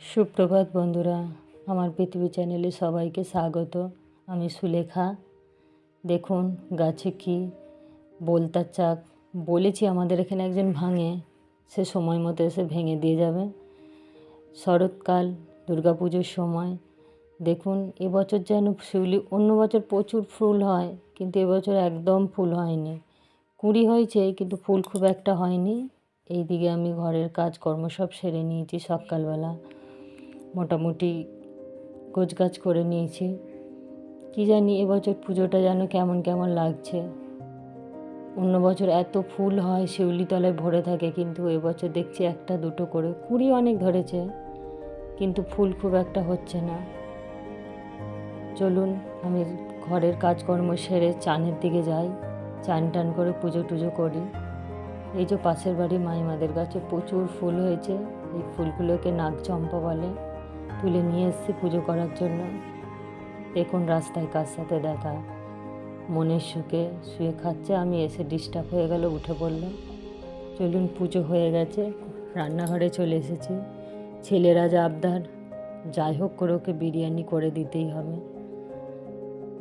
সুপ্রভাত বন্ধুরা, আমার পৃথিবী চ্যানেলে সবাইকে স্বাগত। আমি সুলেখা। দেখুন, গাছে কি বলতার চাক। বলেছি আমাদের এখানে একজন ভাঙে, সে সময় মতো এসে ভেঙে দিয়ে যাবে। শরৎকাল, দুর্গাপুজোর সময়। দেখুন, এবছর যেন শিউলি, অন্য বছর প্রচুর ফুল হয়, কিন্তু এবছর একদম ফুল হয়নি। কুঁড়ি হয়েছে, কিন্তু ফুল খুব একটা হয়নি। এইদিকে আমি ঘরের কাজকর্ম সব সেরে নিয়েছি সকালবেলা। মোটামুটি গোছগাছ করে নিয়েছি। কি জানি এবছর পুজোটা যেন কেমন কেমন লাগছে। অন্য বছর এত ফুল হয়, শিউলি তলায় ভরে থাকে, কিন্তু এবছর দেখছি একটা দুটো করে কুড়ি অনেক ধরেছে, কিন্তু ফুল খুব একটা হচ্ছে না। চলুন, আমি ঘরের কাজকর্ম সেরে চানের দিকে যাই, চান টান করে পুজো টুজো করি। এই যে পাশের বাড়ি মাইমাদের গাছে প্রচুর ফুল হয়েছে, এই ফুলগুলোকে নাগ চম্পা বলে। তুলে নিয়ে এসেছি পুজো করার জন্য। দেখুন রাস্তায় কার সাথে দেখা। মনের সুখে শুয়ে খাচ্ছে, আমি এসে ডিস্টার্ব হয়ে গেল, উঠে পড়লাম। চলুন, পুজো হয়ে গেছে, রান্নাঘরে চলে এসেছি। ছেলেরা যা আবদার, যাই হোক করে ওকে বিরিয়ানি করে দিতেই হবে।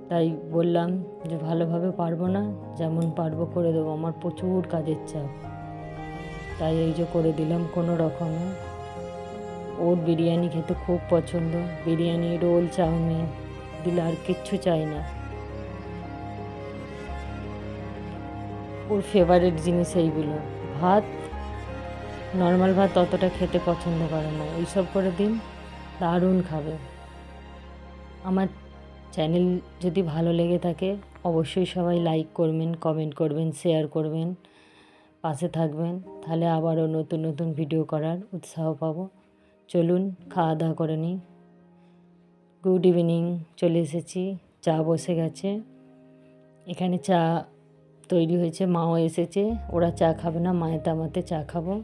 তাই বললাম যে ভালোভাবে পারব না, যেমন পারব করে দেবো, আমার প্রচুর কাজের চাপ। তাই এই যে করে দিলাম কোনো রকমে। ওর বিরিয়ানি খেতে খুব পছন্দ। বিরিয়ানি, রোল, চাউমিন, দিলে আর কিচ্ছু চাই না। ওর ফেভারিট জিনিস এইগুলো। ভাত নর্মাল ভাত অতটা খেতে পছন্দ করে না। এইসব করে দিন, দারুণ খাবে। আমার চ্যানেল যদি ভালো লেগে থাকে, অবশ্যই সবাই লাইক করবেন কমেন্ট করবেন শেয়ার করবেন, পাশে থাকবেন। তাহলে আবারও নতুন নতুন ভিডিও করার উৎসাহ পাবো। চলুন খাওয়া দাওয়া করে নিই। গুড ইভিনিং চলে এসেছি। চা বসে গেছে। এখানে চা তৈরি হয়েছে, মাও এসেছে। ওরা চা খাবে না, মায়ের তামাতে চা খাব।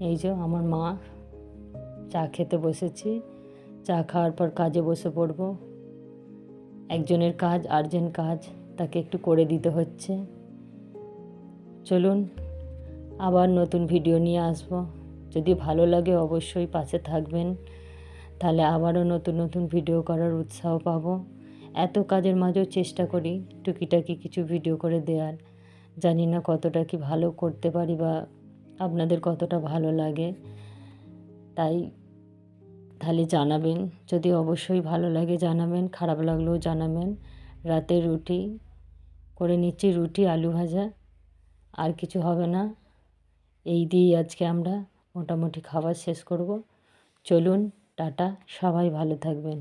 এই যে আমার মা চা খেতে বসেছি। চা খাওয়ার পর কাজে বসে পড়ব। একজনের কাজ আর্জেন্ট কাজ, তাকে একটু করে দিতে হচ্ছে। চলুন, আবার নতুন ভিডিও নিয়ে আসব। যদি ভালো লাগে অবশ্যই পাশে থাকবেন। তাহলে আবারও নতুন নতুন ভিডিও করার উৎসাহ পাবো। এত কাজের মাঝেও চেষ্টা করি টুকিটাকি কিছু ভিডিও করে দেওয়ার জানি না কতটা কি ভালো করতে পারি বা আপনাদের কতটা ভালো লাগে। তাই তাহলে জানাবেন। যদি অবশ্যই ভালো লাগে জানাবেন, খারাপ লাগলেও জানাবেন। রাতে রুটি, করে নিচ্ছি রুটি, আলু ভাজা। আর কিছু হবে না। এই দিয়েই আজকে আমরা মোটামুটি খাবার শেষ করব। চলুন টাটা সবাই ভালো থাকবেন।